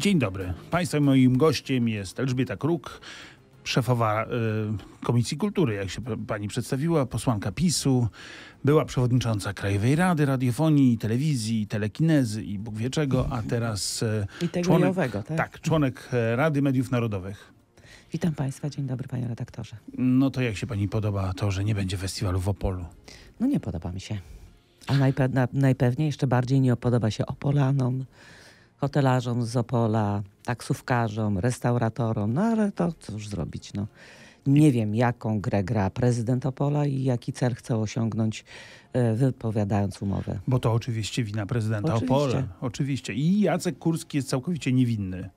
Dzień dobry. Państwa moim gościem jest Elżbieta Kruk, szefowa y, Komisji Kultury, jak się pani przedstawiła, posłanka PiSu, była przewodnicząca Krajowej Rady Radiofonii, Telewizji, Telekinezy i Bóg wie czego, a teraz y, I tego członek, tak? tak, członek e, Rady Mediów Narodowych. Witam Państwa, dzień dobry Panie redaktorze. No to jak się pani podoba to, że nie będzie festiwalu w Opolu? No nie podoba mi się. A najpe- na, najpewniej jeszcze bardziej nie podoba się Opolanom, hotelarzom z Opola, taksówkarzom, restauratorom, no ale to cóż zrobić, no. Nie wiem, jaką grę gra prezydent Opola i jaki cel chce osiągnąć, e, wypowiadając umowę. Bo to oczywiście wina prezydenta Oczywiście. Opola. Oczywiście. I Jacek Kurski jest całkowicie niewinny.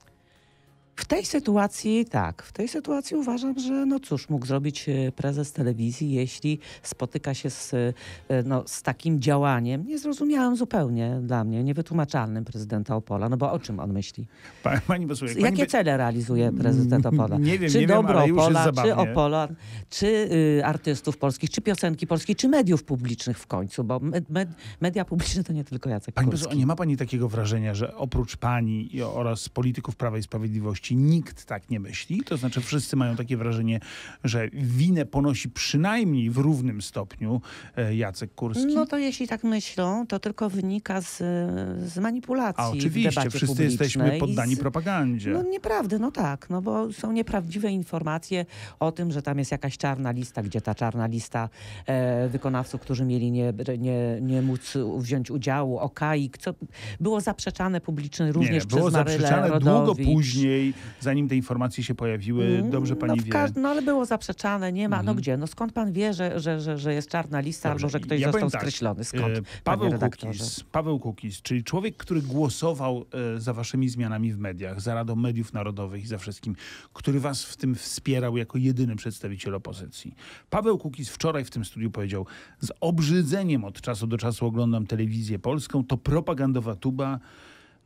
W tej sytuacji, tak, w tej sytuacji uważam, że no cóż mógł zrobić e, prezes telewizji, jeśli spotyka się z, e, no, z takim działaniem, niezrozumiałym zupełnie dla mnie, niewytłumaczalnym prezydenta Opola. No bo o czym on myśli? Pa- Pani pani Jakie cele realizuje prezydent Opola? Nie wiem, czy nie wiem, dobro jest Opola, czy. Opola, czy y, artystów polskich, czy piosenki polskiej, czy mediów publicznych w końcu, bo med, med, media publiczne to nie tylko Jacek Pani Kurski. poseł, nie ma pani takiego wrażenia, że oprócz pani i- oraz polityków Prawa i Sprawiedliwości nikt tak nie myśli? To znaczy wszyscy mają takie wrażenie, że winę ponosi przynajmniej w równym stopniu e, Jacek Kurski? No to jeśli tak myślą, to tylko wynika z, z manipulacji a oczywiście, wszyscy jesteśmy poddani z- propagandzie. No nieprawdy, no tak, no bo są nieprawdziwe informacje o tym, że tam jest jakaś czarna lista, gdzie ta czarna lista e, wykonawców, którzy mieli nie, nie, nie móc wziąć udziału, OKAIK, co było zaprzeczane publicznie również nie, było przez Marylę zaprzeczane długo Rodowicz. Zanim te informacje się pojawiły. Mm, Dobrze pani no, wie. no ale było zaprzeczane, nie ma. No Mhm. gdzie? No skąd pan wie, że, że, że, że jest czarna lista Dobrze, albo że ktoś ja został tak, skreślony? Skąd, E, panie Paweł? Kukiz, Paweł Kukiz, czyli człowiek, który głosował e, za waszymi zmianami w mediach, za Radą Mediów Narodowych i za wszystkim, który was w tym wspierał jako jedyny przedstawiciel opozycji. Paweł Kukiz wczoraj w tym studiu powiedział, z obrzydzeniem od czasu do czasu oglądam telewizję polską, to propagandowa tuba.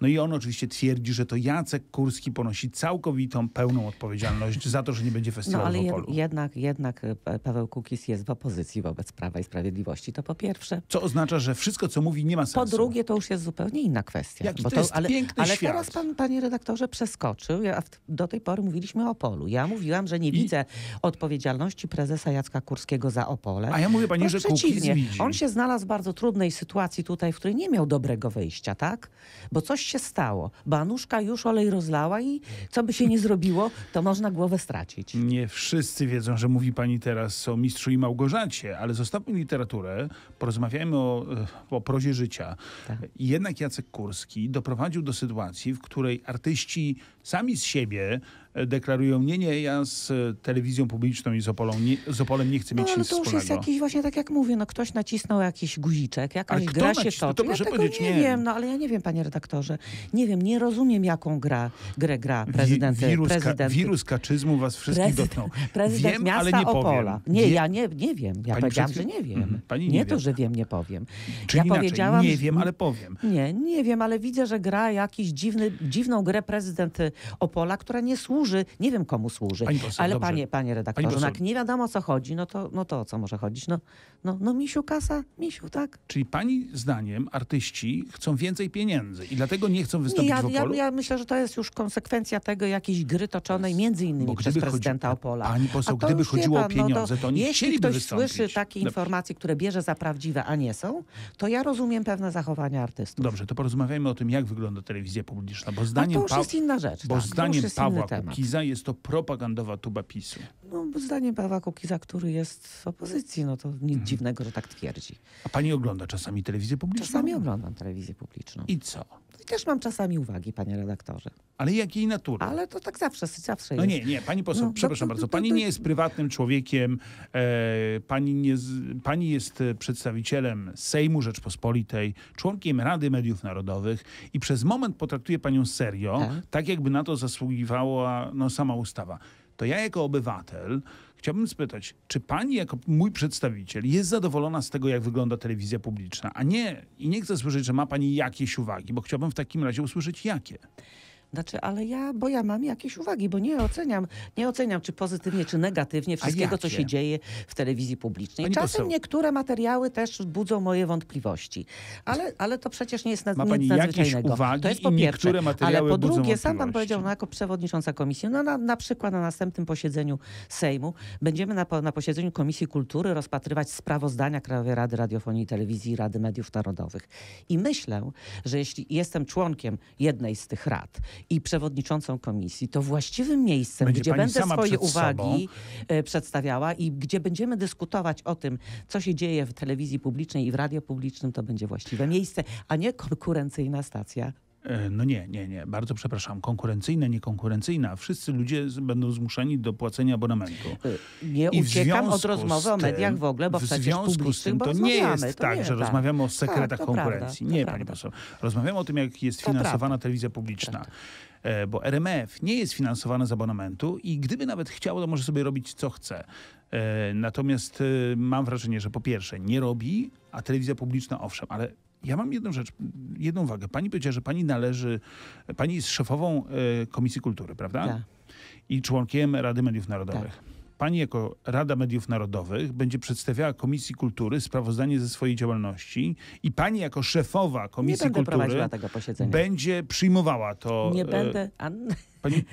No i on oczywiście twierdzi, że to Jacek Kurski ponosi całkowitą, pełną odpowiedzialność za to, że nie będzie No festiwalu ale w Opolu. jednak, jednak e, Pa- Paweł Kukis jest w opozycji wobec Prawa i Sprawiedliwości. To po pierwsze. Co oznacza, że wszystko, co mówi, nie ma sensu. Po drugie, to już jest zupełnie inna kwestia. Jaki to jest ale piękny ale świat. teraz pan, panie redaktorze, przeskoczył. Ja, do tej pory mówiliśmy o Opolu. Ja mówiłam, że nie I- widzę odpowiedzialności prezesa Jacka Kurskiego za Opole. A ja mówię pani, że Kukiz przeciwnie, widzi. on się znalazł w bardzo trudnej sytuacji tutaj, w której nie miał dobrego wyjścia, tak? Bo coś się stało. Banuszka już olej rozlała i co by się nie zrobiło, to można głowę stracić. Nie wszyscy wiedzą, że mówi pani teraz o mistrzu i Małgorzacie, ale zostawmy literaturę, porozmawiajmy o, e, o prozie życia. Tak. Jednak Jacek Kurski doprowadził do sytuacji, w której artyści sami z siebie e, deklarują, nie, nie, ja z e, telewizją publiczną i z, Opolą nie, z Opolem nie chcę No mieć ale nic to już wspólnego. jest jakiś, właśnie tak jak mówię, no ktoś nacisnął jakiś guziczek, jakaś Ale gra się toczy. To proszę ja powiedzieć, nie, nie. wiem, no ale ja nie wiem, panie redaktorze. Nie wiem, nie rozumiem, jaką gra, grę gra Wi- prezydent. wirus, ka- wirus kaczyzmu was wszystkich dotknął. prezydent Wiem, miasta ale nie powiem. Opola. Nie, Wie- ja nie, nie wiem. Ja Pani powiedziałam, że nie wiem. Mhm, pani nie nie to, wie. że wiem, nie powiem. Czyli ja inaczej, powiedziałam, nie wiem, ale powiem. Nie, nie wiem, ale widzę, że gra jakiś dziwny, dziwną grę prezydent y, Opola, która nie służy, nie wiem komu służy. Pani poseł, ale dobrze. panie, panie redaktorze, Pani no jak nie wiadomo o co chodzi, no to, no to o co może chodzić? No, no, no misiu kasa, misiu, tak? Czyli pani zdaniem artyści chcą więcej pieniędzy i dlatego nie chcą Nie, wystąpić ja, w ja, Opolu? ja myślę, że to jest już konsekwencja tego jakiejś gry toczonej między innymi przez prezydenta chodzi- Opola. pani poseł, A to gdyby chodziło o pan, no pieniądze, to oni Jeśli ktoś wystąpić. słyszy takie Dobrze. informacje, które bierze za prawdziwe, a nie są, to ja rozumiem pewne zachowania artystów. Dobrze, to porozmawiajmy o tym, jak wygląda telewizja publiczna, bo zdaniem, to już jest inna rzecz. Bo tak, zdaniem Pawła. Kukiza jest to propagandowa tuba PiSu. No, bo zdaniem Pawła Kukiza, który jest w opozycji, no to nic Mhm. dziwnego, że tak twierdzi. A pani ogląda czasami telewizję publiczną? Czasami oglądam telewizję publiczną. I I co? też mam czasami uwagi, panie redaktorze. Ale jakiej natury? Ale to tak zawsze, zawsze No jest. nie, nie, pani poseł, No, przepraszam to- to- bardzo. to- Pani to- nie jest prywatnym człowiekiem, e, pani, nie, z- pani jest e, przedstawicielem Sejmu Rzeczpospolitej, członkiem Rady Mediów Narodowych i przez moment potraktuje panią serio, Tak. tak jakby na to zasługiwała no, sama ustawa. To ja jako obywatel chciałbym spytać, czy pani jako mój przedstawiciel jest zadowolona z tego, jak wygląda telewizja publiczna, a nie, i nie chcę słyszeć, że ma pani jakieś uwagi, bo chciałbym w takim razie usłyszeć jakie. Znaczy, ale ja, bo ja mam jakieś uwagi, bo nie oceniam, nie oceniam czy pozytywnie, czy negatywnie wszystkiego, co się dzieje w telewizji publicznej. Pani Czasem poseł. niektóre materiały też budzą moje wątpliwości, ale, ale to przecież nie jest na, Ma nic pani nadzwyczajnego. uwagi to jest po pierwsze. Ale po drugie, sam pan powiedział, no jako przewodnicząca komisji, no na, na przykład na następnym posiedzeniu Sejmu będziemy na, na posiedzeniu Komisji Kultury rozpatrywać sprawozdania Krajowej Rady Radiofonii i Telewizji i Rady Mediów Narodowych. I myślę, że jeśli jestem członkiem jednej z tych rad i przewodniczącą komisji, to właściwym miejscem, Będzie gdzie będę swoje przed uwagi e, przedstawiała i gdzie będziemy dyskutować o tym, co się dzieje w telewizji publicznej i w radio publicznym, to będzie właściwe miejsce, a nie konkurencyjna stacja. E, No nie, nie, nie. Bardzo przepraszam. Konkurencyjna, niekonkurencyjna. Wszyscy ludzie będą zmuszeni do płacenia abonamentu. E, Nie I uciekam od rozmowy o mediach w ogóle, bo w przecież związku z tym to nie jest to tak, nie, że rozmawiamy o sekretach Tak, konkurencji. prawda, nie, pani prawda. poseł. Rozmawiamy o tym, jak jest finansowana prawda. telewizja publiczna. E, Bo RMF nie jest finansowana z abonamentu i gdyby nawet chciało, to może sobie robić co chce. Natomiast mam wrażenie, że po pierwsze nie robi, a telewizja publiczna owszem, ale ja mam jedną rzecz, jedną uwagę. Pani powiedziała, że pani należy, pani jest szefową e, Komisji Kultury, prawda? Tak. i członkiem Rady Mediów Narodowych. Tak. Pani jako Rada Mediów Narodowych będzie przedstawiała Komisji Kultury sprawozdanie ze swojej działalności i pani jako szefowa Komisji Kultury będzie przyjmowała to. nie e, będę. A, Pani,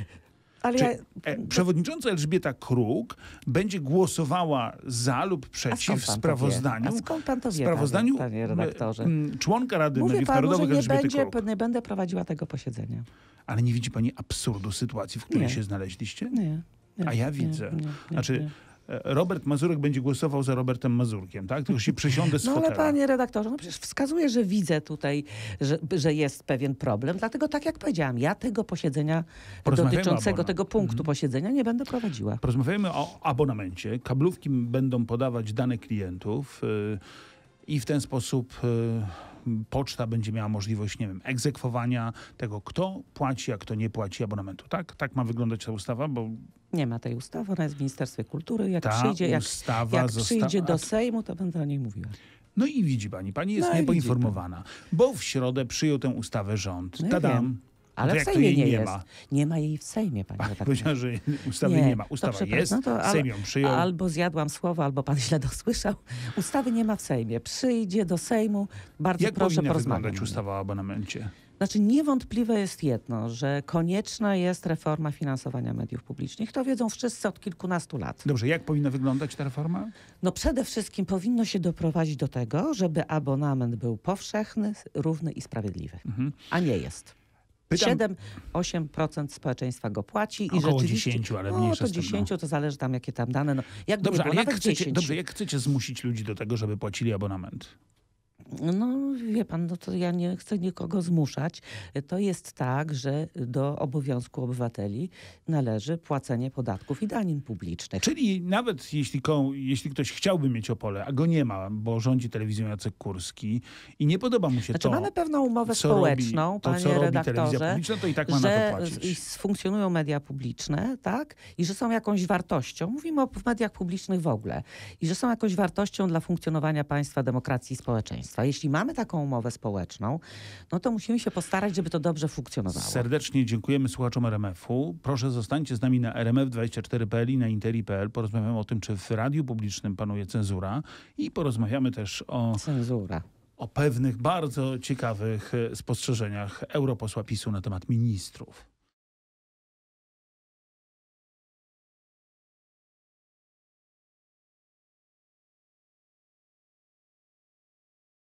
ale czy, ja, e, przewodnicząca Elżbieta Kruk będzie głosowała za lub przeciw sprawozdaniu. To wie? A skąd pan to wie, sprawozdaniu panie, panie redaktorze? członka Rady Mówię Mediów panu, że Narodowych nie, Elżbiety będzie, nie będę prowadziła tego posiedzenia. Ale nie widzi pani absurdu sytuacji, w której Nie. się znaleźliście? Nie. nie A ja nie, widzę. Nie, nie, Znaczy, nie. Robert Mazurek będzie głosował za Robertem Mazurkiem, tak? Tylko się przysiądę z No ale panie redaktorze, no przecież wskazuję, że widzę tutaj, że, że jest pewien problem. Dlatego tak jak powiedziałam, ja tego posiedzenia dotyczącego tego punktu Mhm. posiedzenia nie będę prowadziła. Porozmawiajmy o abonamencie. Kablówki będą podawać dane klientów y, i w ten sposób y, poczta będzie miała możliwość, nie wiem, egzekwowania tego, kto płaci, a kto nie płaci abonamentu. Tak? Tak ma wyglądać ta ustawa, bo Nie ma tej ustawy, ona jest w Ministerstwie Kultury. Jak ta przyjdzie, jak, ustawa jak przyjdzie do Sejmu, to będę o niej mówiła. No i widzi pani, pani jest No niepoinformowana, bo w środę przyjął tę ustawę rząd. No ja Tadam. wiem. Ale to w jak to Sejmie nie, nie jest. ma? Nie ma jej w Sejmie, pani redaktor. powiedziała, że ustawy nie, ma. to Ustawa przepraszam. jest, No to ale- Sejm ją przyjął. Albo zjadłam słowo, albo pan źle dosłyszał. Ustawy nie ma w Sejmie. Przyjdzie do Sejmu, bardzo Jak proszę powinna porozmawiać. wyglądać ustawa o abonamencie? Znaczy niewątpliwe jest jedno, że konieczna jest reforma finansowania mediów publicznych. To wiedzą wszyscy od kilkunastu lat. Dobrze, jak powinna wyglądać ta reforma? No przede wszystkim powinno się doprowadzić do tego, żeby abonament był powszechny, równy i sprawiedliwy. Mhm. A nie jest. Pytam- 7-8% społeczeństwa go płaci i Około rzeczywiście... 10, ale no, mniejsza to z tym, no. 10 to zależy tam jakie tam dane. No, jak Dobrze, było, ale jak chcecie, 10. dobrze, jak chcecie zmusić ludzi do tego, żeby płacili abonament? No wie pan, no to ja nie chcę nikogo zmuszać. To jest tak, że do obowiązku obywateli należy płacenie podatków i danin publicznych. Czyli nawet jeśli, ko, jeśli ktoś chciałby mieć Opole, a go nie ma, bo rządzi telewizją Jacek Kurski i nie podoba mu się Znaczy to, mamy pewną umowę społeczną, robi, to, panie co robi telewizja redaktorze, publiczna, to i tak ma na to że płacić. funkcjonują media publiczne, tak? I że są jakąś wartością. Mówimy o mediach publicznych w ogóle. I że są jakąś wartością dla funkcjonowania państwa, demokracji i społeczeństwa. Jeśli mamy taką umowę społeczną, no to musimy się postarać, żeby to dobrze funkcjonowało. Serdecznie dziękujemy słuchaczom RMF-u. Proszę zostańcie z nami na rmf24.pl i na interi.pl. Porozmawiamy o tym, czy w radiu publicznym panuje cenzura i porozmawiamy też o, Cenzura. o pewnych bardzo ciekawych e, spostrzeżeniach europosła PiSu na temat ministrów.